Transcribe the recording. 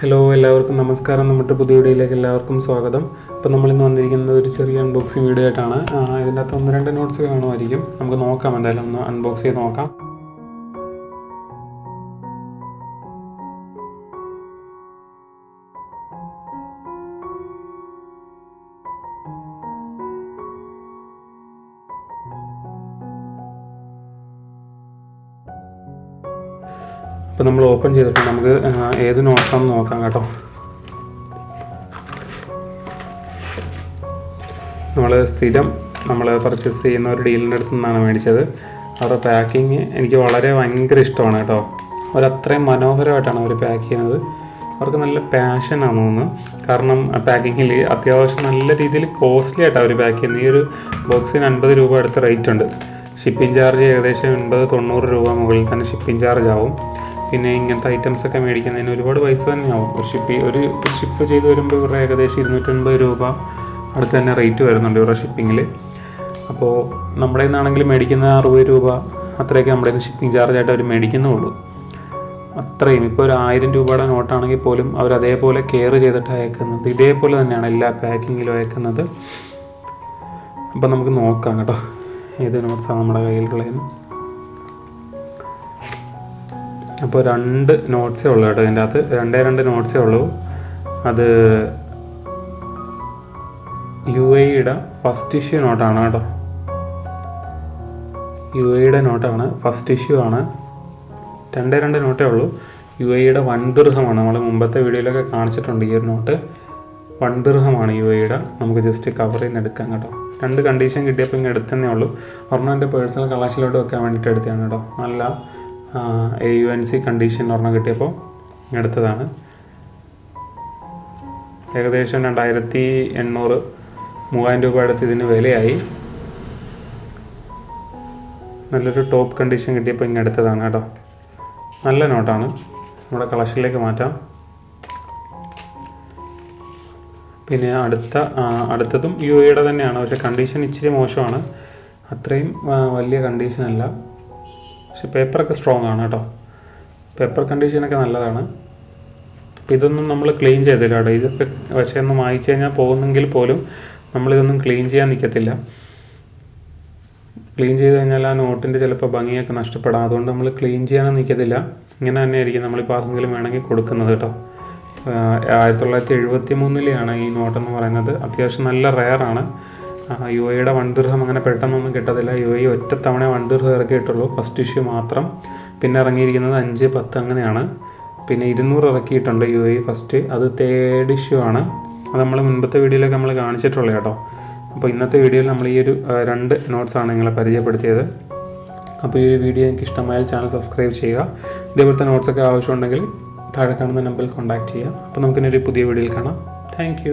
Hello എല്ലാവർക്കും നമസ്കാരം. നമ്മുടെ പുതിയ വീഡിയോയിലേക്ക് എല്ലാവർക്കും സ്വാഗതം. അപ്പോൾ നമ്മളിന്ന് വന്നിരിക്കുന്നത് ഒരു ചെറിയ അൺബോക്സിങ് വീഡിയോ ആയിട്ടാണ്. ഇതിന്റെ അകത്ത് ഒന്ന് രണ്ട് നോട്ട്സ് കാണുമായിരിക്കും നമുക്ക് നോക്കാം എന്തായാലും ഒന്ന് അൺബോക്സ് ചെയ്ത് നോക്കാം. അപ്പോൾ നമ്മൾ ഓപ്പൺ ചെയ്തിട്ട് നമുക്ക് ഏത് നോട്ടാണെന്ന് നോക്കാം കേട്ടോ. നമ്മൾ സ്ഥിരം നമ്മൾ പർച്ചേസ് ചെയ്യുന്ന ഒരു ഡീലിന്റെ അടുത്ത് നിന്നാണ് മേടിച്ചത്. അവരുടെ പാക്കിങ് എനിക്ക് വളരെ ഭയങ്കര ഇഷ്ടമാണ് കേട്ടോ. അവരത്രയും മനോഹരമായിട്ടാണ് അവർ പാക്ക് ചെയ്യുന്നത്. അവർക്ക് നല്ല പാഷനാണ് തോന്നുന്നു. കാരണം പാക്കിങ്ങിൽ അത്യാവശ്യം നല്ല രീതിയിൽ കോസ്റ്റ്ലി ആയിട്ടാണ് അവർ പാക്ക് ചെയ്യുന്നത്. ഈ ഒരു ബോക്സിന് അൻപത് രൂപ അടുത്ത റേറ്റ് ഉണ്ട്. ഷിപ്പിംഗ് ചാർജ് ഏകദേശം എൺപത് തൊണ്ണൂറ് രൂപ മുകളിൽ തന്നെ ഷിപ്പിംഗ് ചാർജ് ആവും. പിന്നെ ഇങ്ങനത്തെ ഐറ്റംസ് ഒക്കെ മേടിക്കുന്നതിന് ഒരുപാട് പൈസ തന്നെയാവും. ഒരു ഷിപ്പ് ഒരു ഷിപ്പ് ചെയ്ത് വരുമ്പോൾ ഇവരുടെ ഏകദേശം ഇരുന്നൂറ്റൻപത് രൂപ അടുത്ത് തന്നെ റേറ്റ് വരുന്നുണ്ട് ഇവരുടെ ഷിപ്പിങ്ങിൽ അപ്പോൾ നമ്മുടെ നിന്നാണെങ്കിൽ മേടിക്കുന്ന അറുപത് രൂപ അത്രയൊക്കെ നമ്മുടെ നിന്ന് ഷിപ്പിംഗ് ചാർജ് ആയിട്ട് അവർ മേടിക്കുന്നുള്ളൂ. അത്രയും. ഇപ്പോൾ ഒരു ആയിരം രൂപയുടെ നോട്ടാണെങ്കിൽ പോലും അവർ അതേപോലെ കെയർ ചെയ്തിട്ട് അയക്കുന്നത് ഇതേപോലെ തന്നെയാണ് എല്ലാ പാക്കിങ്ങിലും അയക്കുന്നത്. അപ്പോൾ നമുക്ക് നോക്കാം കേട്ടോ. ഏത് നോട്ട്സാണ് നമ്മുടെ കളയുന്നു അപ്പോൾ രണ്ട് നോട്ട്സേ ഉള്ളൂ കേട്ടോ ഇതിന്റെ അകത്ത്. രണ്ടേ രണ്ട് നോട്ട്സേ ഉള്ളൂ. അത് യു എയുടെ ഫസ്റ്റ് ഇഷ്യൂ നോട്ടാണ് കേട്ടോ. യു എയുടെ നോട്ടാണ് ഫസ്റ്റ് ഇഷ്യൂ ആണ്. രണ്ടേ രണ്ട് നോട്ടേ ഉള്ളൂ. യു എയുടെ വൻ നമ്മൾ മുമ്പത്തെ വീഡിയോയിലൊക്കെ കാണിച്ചിട്ടുണ്ട് ഈ ഒരു നോട്ട് വൺ ദീർഘമാണ് യു എയുടെ നമുക്ക് ജസ്റ്റ് കവർ എടുക്കാം കേട്ടോ. രണ്ട് കണ്ടീഷൻ കിട്ടിയപ്പോൾ ഇങ്ങനെ എടുത്തന്നേ ഉള്ളൂ. ഒരെണ്ണം എന്റെ പേഴ്സണൽ കളക്ഷനിലോട്ട് വെക്കാൻ വേണ്ടിയിട്ട് എടുത്തതാണ് കേട്ടോ. നല്ല A U N C condition ഒരെണ്ണം കിട്ടിയപ്പോൾ എടുത്തതാണ്. ഏകദേശം രണ്ടായിരത്തി എണ്ണൂറ് മൂവായിരം രൂപ അടുത്ത് ഇതിന് വിലയായി. നല്ലൊരു ടോപ്പ് കണ്ടീഷൻ കിട്ടിയപ്പോൾ ഇങ്ങനെ എടുത്തതാണ് കേട്ടോ. നല്ല നോട്ടാണ് നമ്മുടെ കളക്ഷനിലേക്ക് മാറ്റാം. പിന്നെ അടുത്ത അടുത്തതും യു എയുടെ തന്നെയാണ്. പക്ഷേ കണ്ടീഷൻ ഇച്ചിരി മോശമാണ്. അത്രയും വലിയ കണ്ടീഷൻ അല്ല. പക്ഷെ പേപ്പറൊക്കെ സ്ട്രോങ് ആണ് കേട്ടോ. പേപ്പർ കണ്ടീഷനൊക്കെ നല്ലതാണ്. അപ്പോൾ ഇതൊന്നും നമ്മൾ ക്ലീൻ ചെയ്തില്ല കേട്ടോ. ഇതൊക്കെ പക്ഷേ ഒന്ന് വായിച്ചു കഴിഞ്ഞാൽ പോകുന്നെങ്കിൽ പോലും നമ്മളിതൊന്നും ക്ലീൻ ചെയ്യാൻ നിൽക്കത്തില്ല ക്ലീൻ ചെയ്ത് കഴിഞ്ഞാൽ ആ നോട്ടിന്റെ ചിലപ്പോൾ ഭംഗിയൊക്കെ നഷ്ടപ്പെടാം. അതുകൊണ്ട് നമ്മൾ ക്ലീൻ ചെയ്യാനൊന്നും നിൽക്കത്തില്ല ഇങ്ങനെ തന്നെ ആയിരിക്കും നമ്മളിപ്പോൾ ആർക്കെങ്കിലും വേണമെങ്കിൽ കൊടുക്കുന്നത് കേട്ടോ. ആയിരത്തി തൊള്ളായിരത്തി എഴുപത്തി മൂന്നിലെയാണ് ഈ നോട്ടെന്ന് പറയുന്നത്. അത്യാവശ്യം നല്ല റെയറാണ് യു എയുടെ വൺ ദീർഘം അങ്ങനെ പെട്ടെന്നൊന്നും കിട്ടത്തില്ല. യു എ ഒറ്റ തവണ വൺ ദീർഘം ഇറക്കിയിട്ടുള്ളൂ. ഫസ്റ്റ് ഇഷ്യൂ മാത്രം. പിന്നെ ഇറങ്ങിയിരിക്കുന്നത് അഞ്ച് പത്ത് അങ്ങനെയാണ്. പിന്നെ ഇരുന്നൂറ് ഇറക്കിയിട്ടുണ്ട് യു എ ഫസ്റ്റ് അത് തേർഡ് ഇഷ്യൂ ആണ്. അത് നമ്മൾ മുൻപത്തെ വീഡിയോയിലൊക്കെ നമ്മൾ കാണിച്ചിട്ടുള്ളൂ കേട്ടോ. അപ്പോൾ ഇന്നത്തെ വീഡിയോയിൽ നമ്മൾ ഈ ഒരു രണ്ട് നോട്ട്സാണ് നിങ്ങളെ പരിചയപ്പെടുത്തിയത്. അപ്പോൾ ഈ ഒരു വീഡിയോ എനിക്ക് ഇഷ്ടമായാൽ ചാനൽ സബ്സ്ക്രൈബ് ചെയ്യുക. ഇതേപോലത്തെ നോട്ട്സൊക്കെ ആവശ്യമുണ്ടെങ്കിൽ താഴെ കാണുന്ന നമ്പറിൽ കോൺടാക്ട് ചെയ്യുക അപ്പോൾ നമുക്കിനി ഒരു പുതിയ വീഡിയോയിൽ കാണാം താങ്ക്